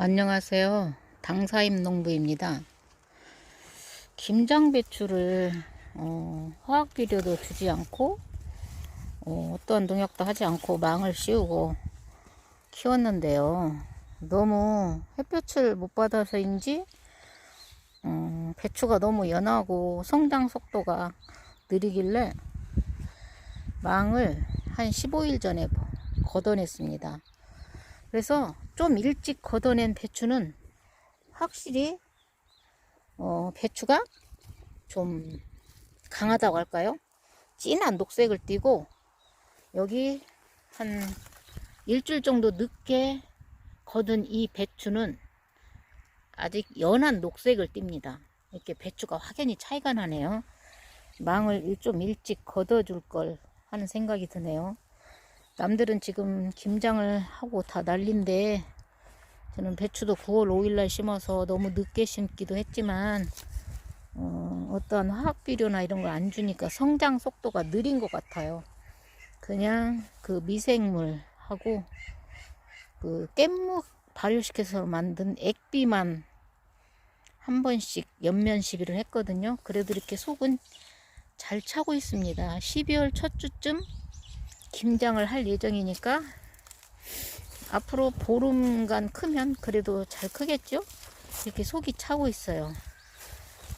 안녕하세요. 당사임 농부입니다. 김장 배추를 어, 화학 비료도 주지 않고 어, 떠한 농약도 하지 않고 망을 씌우고 키웠는데요. 너무 햇볕을 못 받아서인지 음, 배추가 너무 연하고 성장 속도가 느리길래 망을 한 15일 전에 걷어냈습니다. 그래서 좀 일찍 걷어낸 배추는 확실히 어, 배추가 좀 강하다고 할까요? 진한 녹색을 띠고 여기 한 일주일 정도 늦게 거둔 이 배추는 아직 연한 녹색을 띱니다. 이렇게 배추가 확연히 차이가 나네요. 망을 좀 일찍 걷어줄 걸 하는 생각이 드네요. 남들은 지금 김장을 하고 다 난린데 저는 배추도 9월 5일날 심어서 너무 늦게 심기도 했지만 어, 어떠한 화학 비료나 이런 걸 안 주니까 성장 속도가 느린 것 같아요. 그냥 그 미생물하고 그 깻묵 발효시켜서 만든 액비만 한 번씩 연면 시비를 했거든요. 그래도 이렇게 속은 잘 차고 있습니다. 12월 첫 주쯤 김장을 할 예정이니까 앞으로 보름간 크면 그래도 잘 크겠죠? 이렇게 속이 차고 있어요.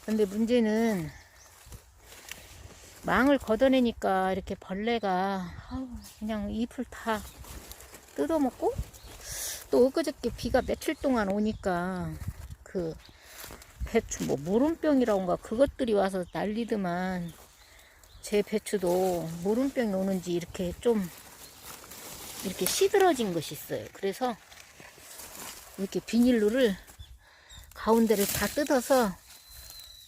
근데 문제는 망을 걷어내니까 이렇게 벌레가 그냥 잎을 다 뜯어먹고 또 엊그저께 비가 며칠 동안 오니까 그 배추 뭐 무름병이라고인가 그것들이 와서 난리더만 제 배추도 무름병이 오는지 이렇게 좀 이렇게 시들어진 것이 있어요. 그래서 이렇게 비닐로를 가운데를 다 뜯어서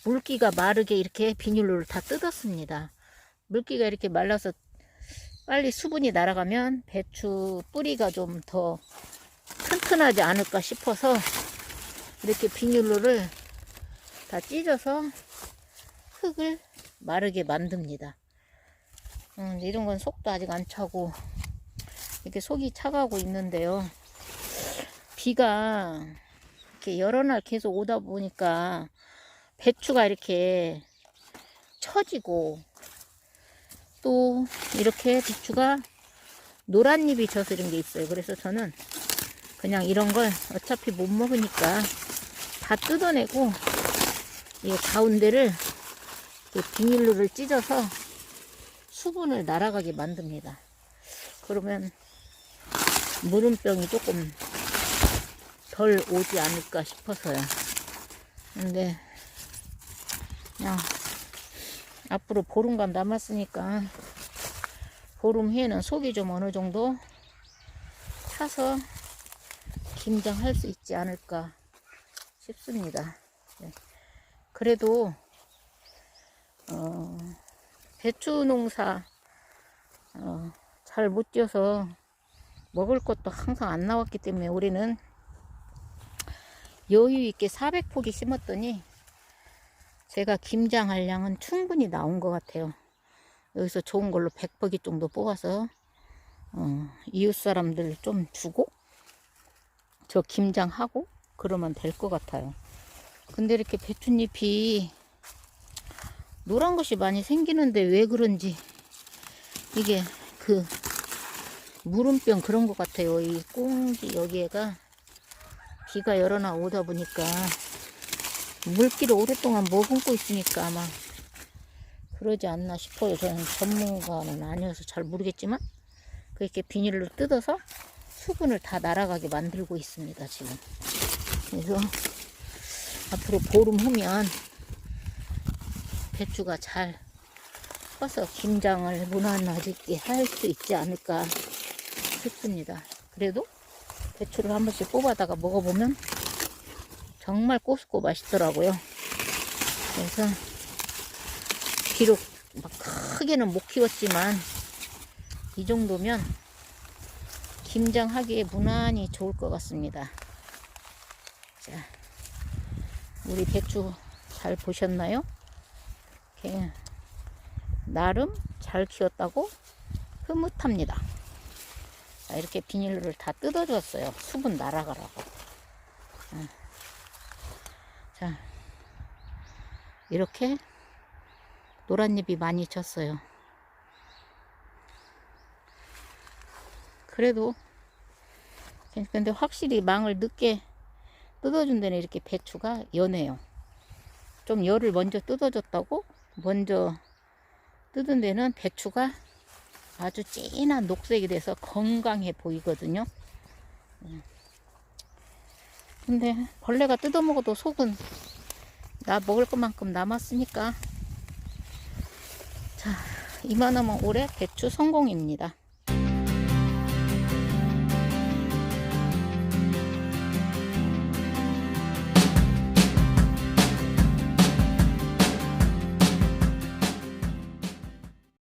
물기가 마르게 이렇게 비닐로를 다 뜯었습니다. 물기가 이렇게 말라서 빨리 수분이 날아가면 배추 뿌리가 좀 더 튼튼하지 않을까 싶어서 이렇게 비닐로를 다 찢어서 흙을 마르게 만듭니다. 음, 이런 건 속도 아직 안 차고 이렇게 속이 차가고 있는데요. 비가 이렇게 여러 날 계속 오다 보니까 배추가 이렇게 처지고 또 이렇게 배추가 노란 잎이 져서 이런 게 있어요. 그래서 저는 그냥 이런 걸 어차피 못 먹으니까 다 뜯어내고 이 가운데를 비닐로를 찢어서 수분을 날아가게 만듭니다. 그러면 무름병이 조금 덜 오지 않을까 싶어서요. 근데 그냥 앞으로 보름간 남았으니까 보름 후에는 속이 좀 어느 정도 차서 김장할 수 있지 않을까 싶습니다. 네. 그래도 어, 배추 농사 어, 잘 못 지어서 먹을 것도 항상 안 나왔기 때문에 올해는 여유 있게 400포기 심었더니 제가 김장할 양은 충분히 나온 것 같아요. 여기서 좋은 걸로 100포기 정도 뽑아서 어, 이웃 사람들 좀 주고 저 김장하고 그러면 될 것 같아요. 근데 이렇게 배춧잎이 노란 것이 많이 생기는데 왜 그런지 이게 그 무름병 그런 것 같아요. 이 꽁지 여기에가 비가 날 오다 보니까 물기를 오랫동안 머금고 있으니까 아마 그러지 않나 싶어요. 저는 전문가는 아니어서 잘 모르겠지만 그렇게 비닐로 뜯어서 수분을 다 날아가게 만들고 있습니다. 지금 그래서 앞으로 보름 후면 배추가 잘 커서 김장을 무난하게 할 수 있지 않을까 싶습니다. 그래도 배추를 한 번씩 뽑아다가 먹어보면 정말 고소고 맛있더라고요. 그래서 비록 막 크게는 못 키웠지만 이 정도면 김장하기에 무난히 좋을 것 같습니다. 자, 우리 배추 잘 보셨나요? 이렇게 나름 잘 키웠다고 흐뭇합니다. 자, 이렇게 비닐을 다 뜯어줬어요. 수분 날아가라고. 어. 자, 이렇게 노란 잎이 많이 졌어요. 그래도 근데 확실히 망을 늦게 뜯어준 데는 이렇게 배추가 연해요. 좀 열을 먼저 뜯어줬다고 먼저 뜯은 데는 배추가 아주 진한 녹색이 돼서 건강해 보이거든요. 음. 근데 벌레가 뜯어먹어도 속은 나 먹을 것만큼 남았으니까 자 이만하면 올해 배추 성공입니다.